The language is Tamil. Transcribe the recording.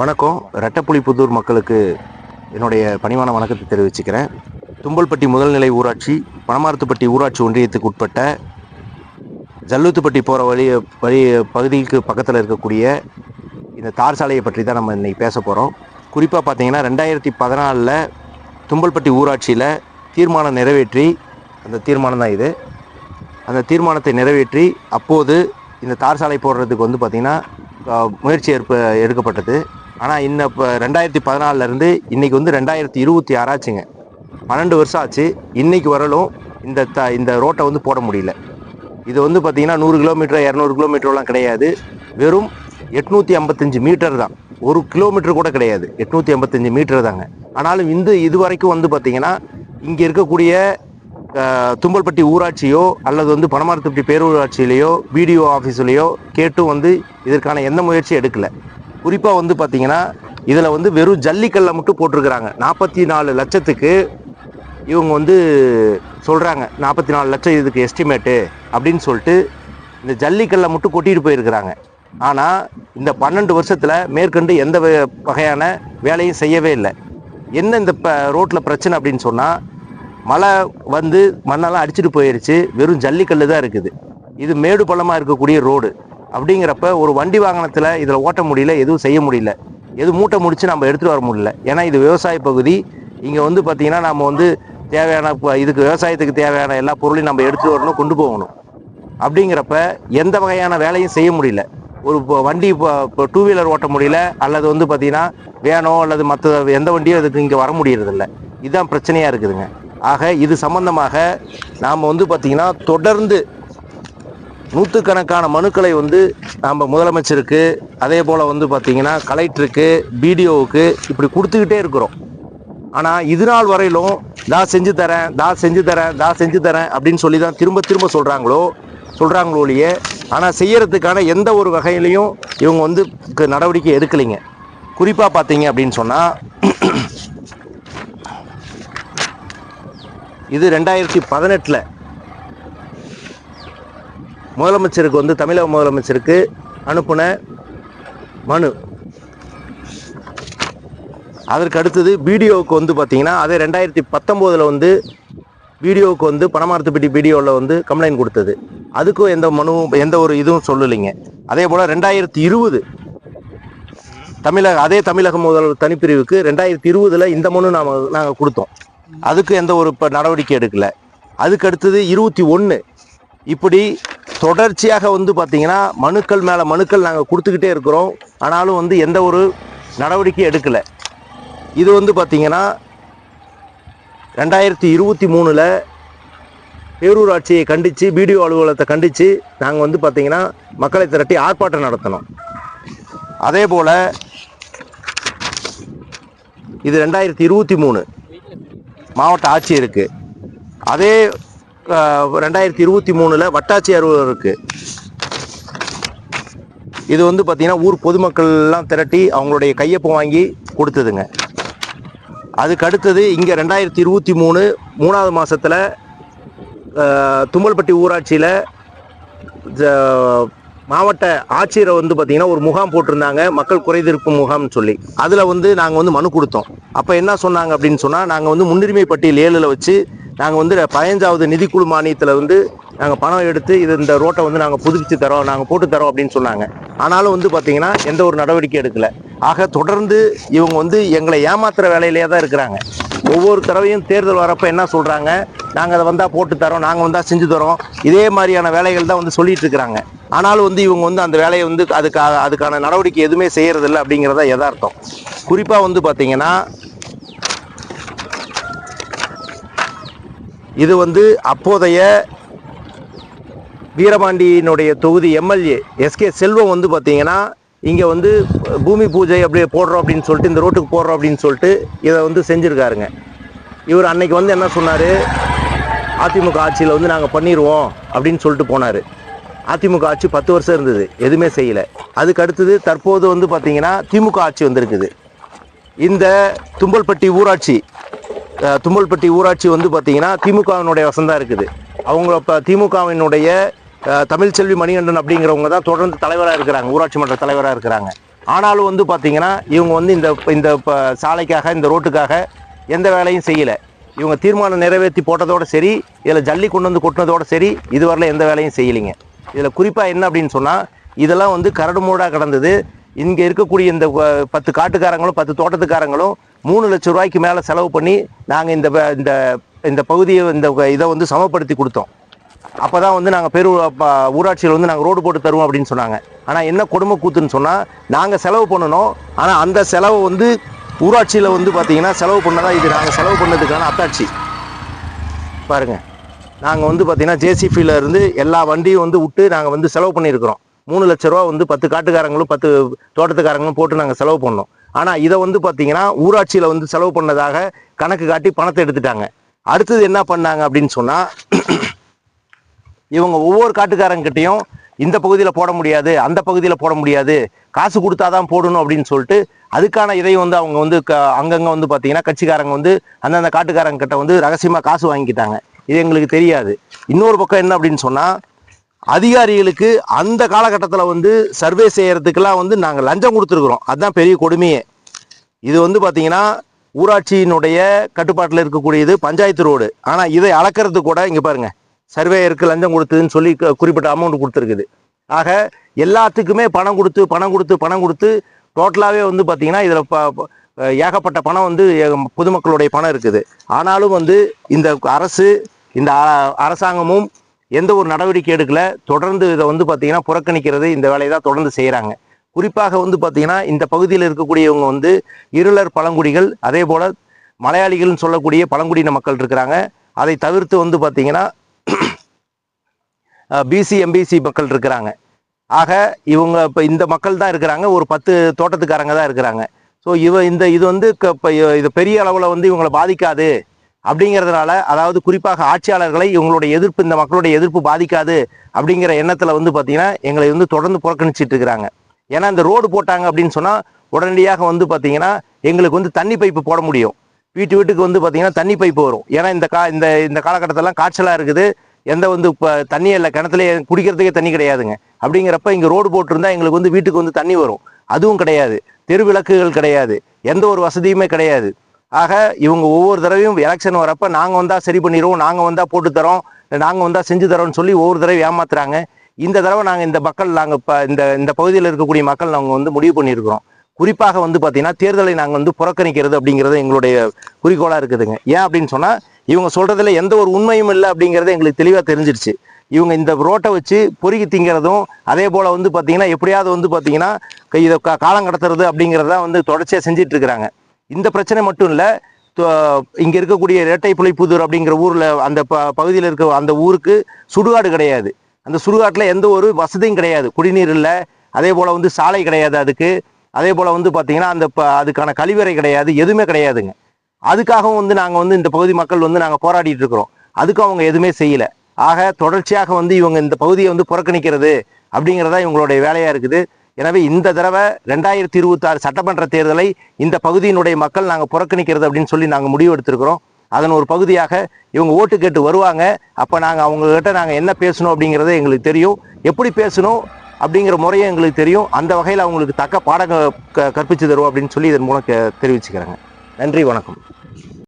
வணக்கம். ரெட்டப்புலிப்புத்தூர் மக்களுக்கு என்னுடைய பணிவான வணக்கத்தை தெரிவிச்சுக்கிறேன். தும்பல்பட்டி முதல்நிலை ஊராட்சி பனமாரத்துப்பட்டி ஊராட்சி ஒன்றியத்துக்கு உட்பட்ட ஜல்லுத்துப்பட்டி போகிற வழி வழி பகுதிக்கு பக்கத்தில் இருக்கக்கூடிய இந்த தார் சாலையை பற்றி தான் நம்ம இன்றைக்கி பேச போகிறோம் குறிப்பாக பார்த்தீங்கன்னா ரெண்டாயிரத்தி பதினாலில் தும்பல்பட்டி ஊராட்சியில் தீர்மானம் நிறைவேற்றி அந்த தீர்மானம் தான் இது. அந்த தீர்மானத்தை நிறைவேற்றி அப்போது இந்த தார் சாலை போடுறதுக்கு வந்து பார்த்திங்கன்னா முயற்சி ஏற்ப எடுக்கப்பட்டது. ஆனால் இன்னும் இப்போ ரெண்டாயிரத்தி பதினாலருந்து இன்றைக்கி வந்து ரெண்டாயிரத்தி இருபத்தி ஆறாச்சுங்க பன்னெண்டு வருஷம் ஆச்சு. இன்றைக்கி வரலும் இந்த த இந்த ரோட்டை வந்து போட முடியல. இது வந்து பார்த்திங்கன்னா நூறு கிலோமீட்டர் இரநூறு கிலோமீட்டர்லாம் கிடையாது. வெறும் எட்நூற்றி ஐம்பத்தஞ்சு மீட்டர் தான். ஒரு கிலோமீட்டர் கூட கிடையாது. எட்நூற்றி ஐம்பத்தஞ்சு மீட்டர் தாங்க. ஆனாலும் இந்த இது வரைக்கும் வந்து பார்த்திங்கன்னா இங்கே இருக்கக்கூடிய தும்பல்பட்டி ஊராட்சியோ அல்லது வந்து பனமரத்துப்பட்டி பேரூராட்சியிலேயோ பிடிஓ ஆஃபீஸ்லேயோ கேட்டும் வந்து இதற்கான எந்த முயற்சியும் எடுக்கல. குறிப்பாக வந்து பார்த்தீங்கன்னா இதில் வந்து வெறும் ஜல்லிக்கல்லை மட்டும் போட்டிருக்கிறாங்க. நாற்பத்தி நாலு லட்சத்துக்கு இவங்க வந்து சொல்கிறாங்க நாற்பத்தி நாலு லட்சம் இதுக்கு எஸ்டிமேட்டு அப்படின்னு சொல்லிட்டு இந்த ஜல்லிக்கல்லை மட்டும் கொட்டிட்டு போயிருக்கிறாங்க. ஆனால் இந்த பன்னெண்டு வருஷத்தில் மேற்கொண்டு எந்த வகையான வேலையும் செய்யவே இல்லை. என்ன இந்த ப ரோட்டில் பிரச்சனை அப்படின்னு சொன்னால் மழை வந்து மண்ணெல்லாம் அடிச்சிட்டு போயிருச்சு வெறும் ஜல்லிக்கல்லு தான் இருக்குது. இது மேடு பள்ளமாக இருக்கக்கூடிய ரோடு. அப்படிங்கிறப்ப ஒரு வண்டி வாகனத்தில் இதில் ஓட்ட முடியல எதுவும் செய்ய முடியல. எது மூட்டை முடித்து நம்ம எடுத்துகிட்டு வர முடியல. ஏன்னா இது விவசாய பகுதி. இங்கே வந்து பார்த்திங்கன்னா நம்ம வந்து தேவையான இப்போ இதுக்கு விவசாயத்துக்கு தேவையான எல்லா பொருளையும் நம்ம எடுத்துகிட்டு வரணும் கொண்டு போகணும். அப்படிங்கிறப்ப எந்த வகையான வேலையும் செய்ய முடியல. ஒரு இப்போ வண்டி இப்போ இப்போ டூ வீலர் ஓட்ட முடியல அல்லது வந்து பார்த்தீங்கன்னா வேனோ அல்லது மற்ற எந்த வண்டியும் இதுக்கு இங்கே வர முடியறதில்ல. இதுதான் பிரச்சனையாக இருக்குதுங்க. ஆக இது சம்பந்தமாக நாம் வந்து பார்த்திங்கன்னா தொடர்ந்து நூற்றுக்கணக்கான மனுக்களை வந்து நாம் முதலமைச்சருக்கு அதே போல் வந்து பார்த்திங்கன்னா கலெக்டருக்கு பிடிஓவுக்கு இப்படி கொடுத்துக்கிட்டே இருக்கிறோம். ஆனால் இது நாள் வரையிலும் தா செஞ்சு தரேன் தா செஞ்சு தரேன் தா செஞ்சு தரேன் அப்படின்னு சொல்லி தான் திரும்ப திரும்ப சொல்கிறாங்களோ சொல்கிறாங்களோ ஒழிய ஆனால் செய்யறதுக்கான எந்த ஒரு வகையிலையும் இவங்க வந்து க- நடவடிக்கை எடுக்கலைங்க. குறிப்பாக பார்த்தீங்க அப்படின்னு சொன்னால் இது ரெண்டாயிரத்தி பதினெட்டில் முதலமைச்சருக்கு வந்து தமிழக முதலமைச்சருக்கு அனுப்புன மனு. அதற்கு அடுத்தது பிடிஓவுக்கு வந்து பார்த்தீங்கன்னா அதே ரெண்டாயிரத்தி பத்தொம்போதில் வந்து பிடிஓவுக்கு வந்து பணமார்த்துப்பட்டி பிடிஓவில் வந்து கம்ப்ளைண்ட் கொடுத்தது. அதுக்கும் எந்த மனுவும் எந்த ஒரு இதுவும் சொல்லலைங்க. அதே போல் ரெண்டாயிரத்தி இருபது தமிழக அதே தமிழக முதல் தனிப்பிரிவுக்கு ரெண்டாயிரத்தி இருபதில் இந்த மனு நாம் நாங்கள் கொடுத்தோம். அதுக்கு எந்த ஒரு இப்போ நடவடிக்கை எடுக்கலை. அதுக்கு அடுத்தது இருபத்தி ஒன்று இப்படி தொடர்ச்சியாக வந்து பார்த்திங்கன்னா மனுக்கள் மேலே மனுக்கள் நாங்கள் கொடுத்துக்கிட்டே இருக்கிறோம். ஆனாலும் வந்து எந்த ஒரு நடவடிக்கை எடுக்கலை. இது வந்து பார்த்திங்கன்னா ரெண்டாயிரத்தி இருபத்தி மூணில் பேரூராட்சியை கண்டித்து பிடிஓ அலுவலகத்தை கண்டித்து நாங்கள் வந்து பார்த்திங்கன்னா மக்களை திரட்டி ஆர்ப்பாட்டம் நடத்தினோம் அதே போல் இது ரெண்டாயிரத்தி இருபத்தி மூணு மாவட்ட ஆட்சியருக்கு அதே ரெண்டாயிரத்தி இருபத்தி மூணில் வட்டாட்சி அலுவலருக்கு இது வந்து பார்த்திங்கன்னா ஊர் பொதுமக்கள்லாம் திரட்டி அவங்களுடைய கையொப்பம் வாங்கி கொடுத்ததுங்க. அதுக்கு அடுத்தது இங்கே ரெண்டாயிரத்தி இருபத்தி மூணு மூணாவது மாதத்தில் தும்மல்பட்டி ஊராட்சியில் மாவட்ட ஆட்சியரை வந்து பார்த்திங்கன்னா ஒரு முகாம் போட்டிருந்தாங்க மக்கள் குறைதீர்ப்பு முகாம்னு சொல்லி. அதில் வந்து நாங்கள் வந்து மனு கொடுத்தோம். அப்போ என்ன சொன்னாங்க அப்படின்னு சொன்னால் நாங்கள் வந்து முன்னுரிமை பட்டியல் ஏழில் வச்சு நாங்கள் வந்து பதினஞ்சாவது நிதிக்குழு மானியத்தில் வந்து நாங்கள் பணம் எடுத்து இது இந்த ரோட்டை வந்து நாங்கள் புதுப்பிச்சு தரோம் நாங்கள் போட்டு தரோம் அப்படின்னு சொன்னாங்க. ஆனாலும் வந்து பார்த்தீங்கன்னா எந்த ஒரு நடவடிக்கை எடுக்கல. ஆக தொடர்ந்து இவங்க வந்து எங்களை ஏமாத்துற வேலையிலேயே தான் இருக்கிறாங்க. ஒவ்வொரு தடவையும் தேர்தல் வரப்போ என்ன சொல்கிறாங்க நாங்கள் அதை வந்தால் போட்டு தரோம் நாங்கள் வந்தால் செஞ்சு தரோம். இதே மாதிரியான வேலைகள் தான் வந்து சொல்லிட்டு இருக்கிறாங்க. ஆனாலும் வந்து இவங்க வந்து அந்த வேலையை வந்து அதுக்காக அதுக்கான நடவடிக்கை எதுவுமே செய்கிறதில்ல அப்படிங்கிறத யதார்த்தம். குறிப்பாக வந்து பார்த்திங்கன்னா இது வந்து அப்போதைய வீரபாண்டியினுடைய தொகுதி எம்எல்ஏ எஸ்கே செல்வம் வந்து பார்த்தீங்கன்னா இங்கே வந்து பூமி பூஜை அப்படியே போடுறோம் அப்படின்னு சொல்லிட்டு இந்த ரோட்டுக்கு போடுறோம் அப்படின்னு சொல்லிட்டு இதை வந்து செஞ்சுருக்காருங்க. இவர் அன்னைக்கு வந்து என்ன சொன்னார்? அதிமுக ஆட்சியில் வந்து நாங்கள் பண்ணிடுவோம் அப்படின்னு சொல்லிட்டு போனார். அதிமுக ஆட்சி பத்து வருஷம் இருந்தது எதுவுமே செய்யலை. அதுக்கு அடுத்தது தற்போது வந்து பார்த்திங்கன்னா திமுக ஆட்சி வந்திருக்குது. இந்த தும்பல்பட்டி ஊராட்சி தும்பல்பட்டி ஊராட்சி வந்து பார்த்தீங்கன்னா திமுகவினுடைய வசந்தா இருக்குது. அவங்க இப்போ திமுகவினுடைய தமிழ்ச்செல்வி மணிகண்டன் அப்படிங்கிறவங்க தான் தொடர்ந்து தலைவராக இருக்கிறாங்க ஊராட்சி மன்ற தலைவராக இருக்கிறாங்க. ஆனாலும் வந்து பார்த்தீங்கன்னா இவங்க வந்து இந்த இந்த ப- சாலைக்காக இந்த ரோட்டுக்காக எந்த வேலையும் செய்யலை. இவங்க தீர்மானம் நிறைவேற்றி போட்டதோட சரி இதில் ஜல்லி கொண்டு வந்து கொட்டினதோட சரி இதுவரையில் எந்த வேலையும் செய்யலைங்க. இதில் குறிப்பாக என்ன அப்படின்னு சொன்னால் இதெல்லாம் வந்து கரடு மூடாக கடந்தது. இங்கே இருக்கக்கூடிய இந்த பத்து காட்டுக்காரங்களும் பத்து தோட்டத்துக்காரங்களும் மூணு லட்சம் ரூபாய்க்கு மேலே செலவு பண்ணி நாங்கள் இந்த இந்த இந்த பகுதியை இந்த இதை வந்து சமப்படுத்தி கொடுத்தோம். அப்போ தான் வந்து நாங்கள் பெரு ஊராட்சியில் வந்து நாங்கள் ரோடு போட்டு தருவோம் அப்படின்னு சொன்னாங்க. ஆனால் என்ன கொடுமை கூத்துன்னு சொன்னால் நாங்கள் செலவு பண்ணணும். ஆனால் அந்த செலவு வந்து ஊராட்சியில் வந்து பார்த்தீங்கன்னா செலவு பண்ணதான் இது. நாங்கள் செலவு பண்ணதுக்கான அத்தாட்சி. பாருங்கள் நாங்கள் வந்து பார்த்தீங்கன்னா ஜேசிபியில் இருந்து எல்லா வண்டியும் வந்து விட்டு நாங்கள் வந்து செலவு பண்ணியிருக்கிறோம். மூணு லட்ச ரூபா வந்து பத்து காட்டுக்காரங்களும் பத்து தோட்டத்துக்காரங்களும் போட்டு நாங்கள் செலவு பண்ணோம். ஆனால் இதை வந்து பார்த்தீங்கன்னா ஊராட்சியில் வந்து செலவு பண்ணதாக கணக்கு காட்டி பணத்தை எடுத்துட்டாங்க. அடுத்தது என்ன பண்ணாங்க அப்படின்னு சொன்னால் இவங்க ஒவ்வொரு காட்டுக்காரங்கிட்டையும் இந்த பகுதியில் போட முடியாது அந்த பகுதியில் போட முடியாது காசு கொடுத்தாதான் போடணும் அப்படின்னு சொல்லிட்டு அதுக்கான இதை வந்து அவங்க வந்து க அங்கங்கே வந்து பார்த்தீங்கன்னா கட்சிக்காரங்க வந்து அந்தந்த காட்டுக்காரங்கிட்ட வந்து ரகசியமாக காசு வாங்கிக்கிட்டாங்க. இது எங்களுக்கு தெரியாது. இன்னொரு பக்கம் என்ன அப்படின்னு சொன்னால் அதிகாரிகளுக்கு அந்த காலகட்டத்தில் வந்து சர்வே செய்கிறதுக்கெல்லாம் வந்து நாங்கள் லஞ்சம் கொடுத்துருக்குறோம். அதுதான் பெரிய கொடுமையே. இது வந்து பார்த்தீங்கன்னா ஊராட்சியினுடைய கட்டுப்பாட்டில் இருக்கக்கூடியது பஞ்சாயத்து ரோடு. ஆனால் இதை அளக்கிறது கூட இங்கே பாருங்க. சர்வேயருக்கு லஞ்சம் கொடுத்ததுன்னு சொல்லி குறிப்பிட்ட அமௌண்ட் கொடுத்துருக்குது. ஆக எல்லாத்துக்குமே பணம் கொடுத்து பணம் கொடுத்து பணம் கொடுத்து டோட்டலாகவே வந்து பார்த்திங்கன்னா இதில் ப ஏகப்பட்ட பணம் வந்து பொதுமக்களுடைய பணம் இருக்குது. ஆனாலும் வந்து இந்த அரசு இந்த அரசாங்கமும் எந்த ஒரு நடவடிக்கை எடுக்கல. தொடர்ந்து இதை வந்து பார்த்தீங்கன்னா புறக்கணிக்கிறது இந்த வேலையை தான் தொடர்ந்து செய்கிறாங்க குறிப்பாக வந்து பார்த்தீங்கன்னா இந்த பகுதியில் இருக்கக்கூடியவங்க வந்து இருளர் பழங்குடிகள் அதே போல் மலையாளிகள்னு சொல்லக்கூடிய பழங்குடியின மக்கள் இருக்கிறாங்க. அதை தவிர்த்து வந்து பார்த்தீங்கன்னா பிசி எம்பிசி மக்கள் இருக்கிறாங்க. ஆக இவங்க இப்போ இந்த மக்கள் தான் இருக்கிறாங்க. ஒரு பத்து தோட்டத்துக்காரங்க தான் இருக்கிறாங்க. ஸோ இவ இந்த இது வந்து க- இது பெரிய அளவில் வந்து இவங்களை பாதிக்காது. அப்படிங்கிறதுனால அதாவது குறிப்பாக ஆட்சியாளர்களை இவங்களுடைய எதிர்ப்பு இந்த மக்களுடைய எதிர்ப்பு பாதிக்காது அப்படிங்கிற எண்ணத்தில் வந்து பார்த்தீங்கன்னா எங்களை வந்து தொடர்ந்து புறக்கணிச்சிட்டு இருக்கிறாங்க. ஏன்னா இந்த ரோடு போட்டாங்க அப்படின்னு சொன்னால் உடனடியாக வந்து பார்த்தீங்கன்னா எங்களுக்கு வந்து தண்ணி பைப்பு போட முடியும். வீட்டு வீட்டுக்கு வந்து பார்த்தீங்கன்னா தண்ணி பைப்பு வரும். ஏன்னா இந்த கா இந்த இந்த காலகட்டத்திலாம் காய்ச்சலாக இருக்குது. எந்த வந்து இப்போ தண்ணி இல்லை கிணத்துல குடிக்கிறதுக்கே தண்ணி கிடையாதுங்க. அப்படிங்கிறப்ப இங்கே ரோடு போட்டிருந்தா எங்களுக்கு வந்து வீட்டுக்கு வந்து தண்ணி வரும். அதுவும் கிடையாது. தெரு விளக்குகள் கிடையாது. எந்த ஒரு வசதியுமே கிடையாது. ஆக இவங்க ஒவ்வொரு தடவையும் எலெக்ஷன் வரப்போ நாங்கள் வந்தால் சரி பண்ணிடுவோம் நாங்கள் வந்தால் போட்டு தரோம் நாங்கள் வந்தால் செஞ்சு தரோம்னு சொல்லி ஒவ்வொரு தடவை ஏமாத்துறாங்க. இந்த தடவை நாங்கள் இந்த மக்கள் நாங்கள் இப்போ இந்த இந்த பகுதியில் இருக்கக்கூடிய மக்கள் நாங்கள் வந்து முடிவு பண்ணியிருக்கிறோம். குறிப்பாக வந்து பார்த்தீங்கன்னா தேர்தலை நாங்கள் வந்து புறக்கணிக்கிறது அப்படிங்கிறது எங்களுடைய குறிக்கோளாக இருக்குதுங்க. ஏன் அப்படின்னு சொன்னால் இவங்க சொல்கிறதுல எந்த ஒரு உண்மையும் இல்லை அப்படிங்கிறது எங்களுக்கு தெளிவாக தெரிஞ்சிருச்சு. இவங்க இந்த ரோட்டை வச்சு பொறுக்கி திங்கிறதும் அதே போல் வந்து பார்த்தீங்கன்னா எப்படியாவது வந்து பார்த்தீங்கன்னா இதை காலம் கடத்துறது அப்படிங்கிறத வந்து தொடர்ச்சியாக செஞ்சிட்ருக்கிறாங்க இந்த பிரச்சனை மட்டும் இல்லை இங்கே இருக்கக்கூடிய இரட்டை புலிப்புதூர் அப்படிங்கிற ஊரில் அந்த ப பகுதியில் இருக்க அந்த ஊருக்கு சுடுகாடு கிடையாது. அந்த சுடுகாட்டில் எந்த ஒரு வசதியும் கிடையாது. குடிநீர் இல்லை. அதே போல் வந்து சாலை கிடையாது அதுக்கு. அதே போல் வந்து பார்த்திங்கன்னா அந்த ப அதுக்கான கழிவறை கிடையாது. எதுவுமே கிடையாதுங்க. அதுக்காகவும் வந்து நாங்கள் வந்து இந்த பகுதி மக்கள் வந்து நாங்கள் போராடிட்டு இருக்கிறோம். அதுக்கும் அவங்க எதுவுமே செய்யலை. ஆக தொடர்ச்சியாக வந்து இவங்க இந்த பகுதியை வந்து புறக்கணிக்கிறது அப்படிங்கிறதா இவங்களுடைய வேலையாக இருக்குது. எனவே இந்த தடவை ரெண்டாயிரத்தி இருபத்தாறு சட்டமன்ற தேர்தலை இந்த பகுதியினுடைய மக்கள் நாங்கள் புறக்கணிக்கிறது அப்படின்னு சொல்லி நாங்கள் முடிவு எடுத்திருக்கிறோம். அதன் ஒரு பகுதியாக இவங்க ஓட்டு கேட்டு வருவாங்க. அப்போ நாங்கள் அவங்கக்கிட்ட நாங்கள் என்ன பேசணும் அப்படிங்கிறத எங்களுக்கு தெரியும். எப்படி பேசணும் அப்படிங்கிற முறையும் எங்களுக்கு தெரியும். அந்த வகையில் அவங்களுக்கு தக்க பாடம் க- கற்பித்து தருவோம் அப்படின்னு சொல்லி இதன் மூலம் கே- தெரிவிச்சுக்கிறேங்க. நன்றி வணக்கம்.